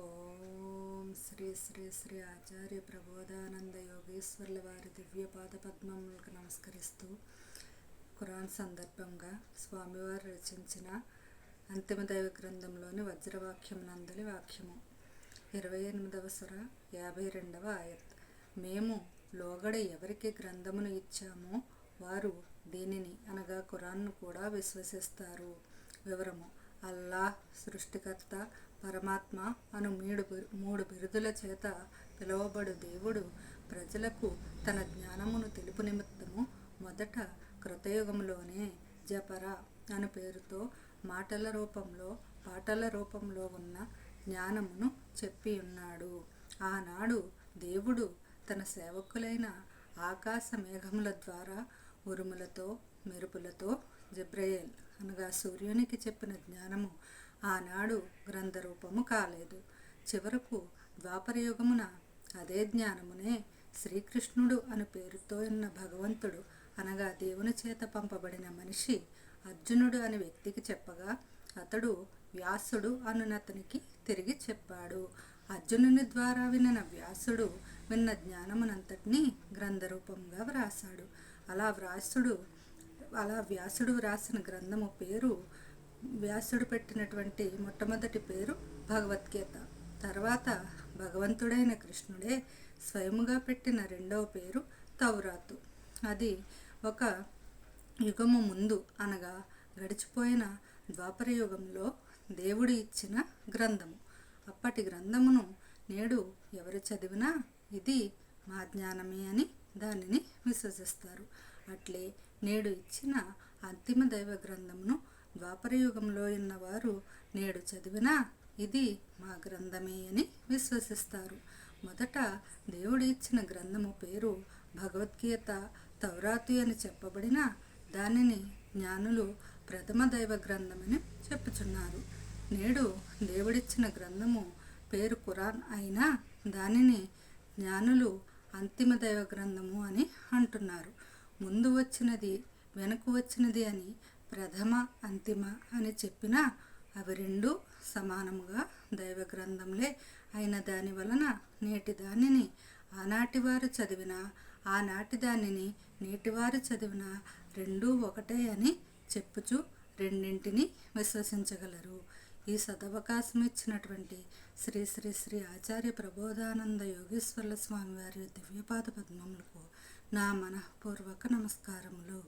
ఓం శ్రీ శ్రీ శ్రీ ఆచార్య ప్రబోధానంద యోగేశ్వర్ల వారి దివ్యపాద పద్మములకు నమస్కరిస్తూ ఖురాన్ సందర్భంగా స్వామివారు రచించిన అంతిమ దైవ గ్రంథంలోని వజ్రవాక్యం నందలి వాక్యము. ఇరవై ఎనిమిదవ సుర యాభై రెండవ ఆయత్. మేము లోగడ ఎవరికి గ్రంథమును ఇచ్చామో వారు దీనిని అనగా ఖురాన్ను కూడా విశ్వసిస్తారు. వివరము. అల్లాహ్ సృష్టికర్త పరమాత్మ అను మూడు మూడు బిరుదుల చేత పిలువబడు దేవుడు ప్రజలకు తన జ్ఞానమును తెలుపు నిమిత్తము మొదట కృతయుగంలోనే జపర అను పేరుతో మాటల రూపంలో పాటల రూపంలో ఉన్న జ్ఞానమును చెప్పి ఉన్నాడు. ఆనాడు దేవుడు తన సేవకులైన ఆకాశ మేఘముల ద్వారా ఉరుములతో మెరుపులతో జబ్రయేల్ అనగా సూర్యునికి చెప్పిన జ్ఞానము ఆనాడు గ్రంథరూపము కాలేదు. చివరకు ద్వాపరయుగమున అదే జ్ఞానమునే శ్రీకృష్ణుడు అను పేరుతో ఉన్న భగవంతుడు అనగా దేవుని చేత పంపబడిన మనిషి అర్జునుడు అనే వ్యక్తికి చెప్పగా అతడు వ్యాసుడు అనునతనికి తిరిగి చెప్పాడు. అర్జునుని ద్వారా విన్న వ్యాసుడు విన్న జ్ఞానమునంతటినీ గ్రంథరూపంగా వ్రాసాడు అలా వ్రాసుడు అలా వ్యాసుడు వ్రాసిన గ్రంథము పేరు వ్యాసుడు పెట్టినటువంటి మొట్టమొదటి పేరు భగవద్గీత. తర్వాత భగవంతుడైన కృష్ణుడే స్వయముగా పెట్టిన రెండవ పేరు తౌరాతు. అది ఒక యుగము ముందు అనగా గడిచిపోయిన ద్వాపర యుగంలో దేవుడు ఇచ్చిన గ్రంథము. అప్పటి గ్రంథమును నేడు ఎవరు చదివినా ఇది మా జ్ఞానమే అని దానిని విశ్వసిస్తారు. అట్లే నేడు ఇచ్చిన అంతిమ దైవ గ్రంథమును ద్వాపరయుగంలో ఉన్నవారు నేడు చదివినా ఇది మా గ్రంథమే అని విశ్వసిస్తారు. మొదట దేవుడు ఇచ్చిన గ్రంథము పేరు భగవద్గీత తౌరాతు అని చెప్పబడిన దానిని జ్ఞానులు ప్రథమ దైవ గ్రంథమని చెప్పుచున్నారు. నేడు దేవుడిచ్చిన గ్రంథము పేరు కురాన్ అయినా దానిని జ్ఞానులు అంతిమ దైవ గ్రంథము అని అంటున్నారు. ముందు వచ్చినది వెనుక వచ్చినది అని ప్రథమ అంతిమ అని చెప్పినా అవి రెండు సమానముగా దైవ గ్రంథంలే అయిన దాని వలన నేటి దానిని ఆనాటి వారు చదివిన ఆనాటి దానిని నేటివారు చదివిన రెండూ ఒకటే అని చెప్పుచు రెండింటిని విశ్వసించగలరు. ఈ సదవకాశం ఇచ్చినటువంటి శ్రీ శ్రీ శ్రీ ఆచార్య ప్రబోధానంద యోగేశ్వర్ల స్వామి వారి దివ్యపాద పద్మములకు నా మనఃపూర్వక నమస్కారములు.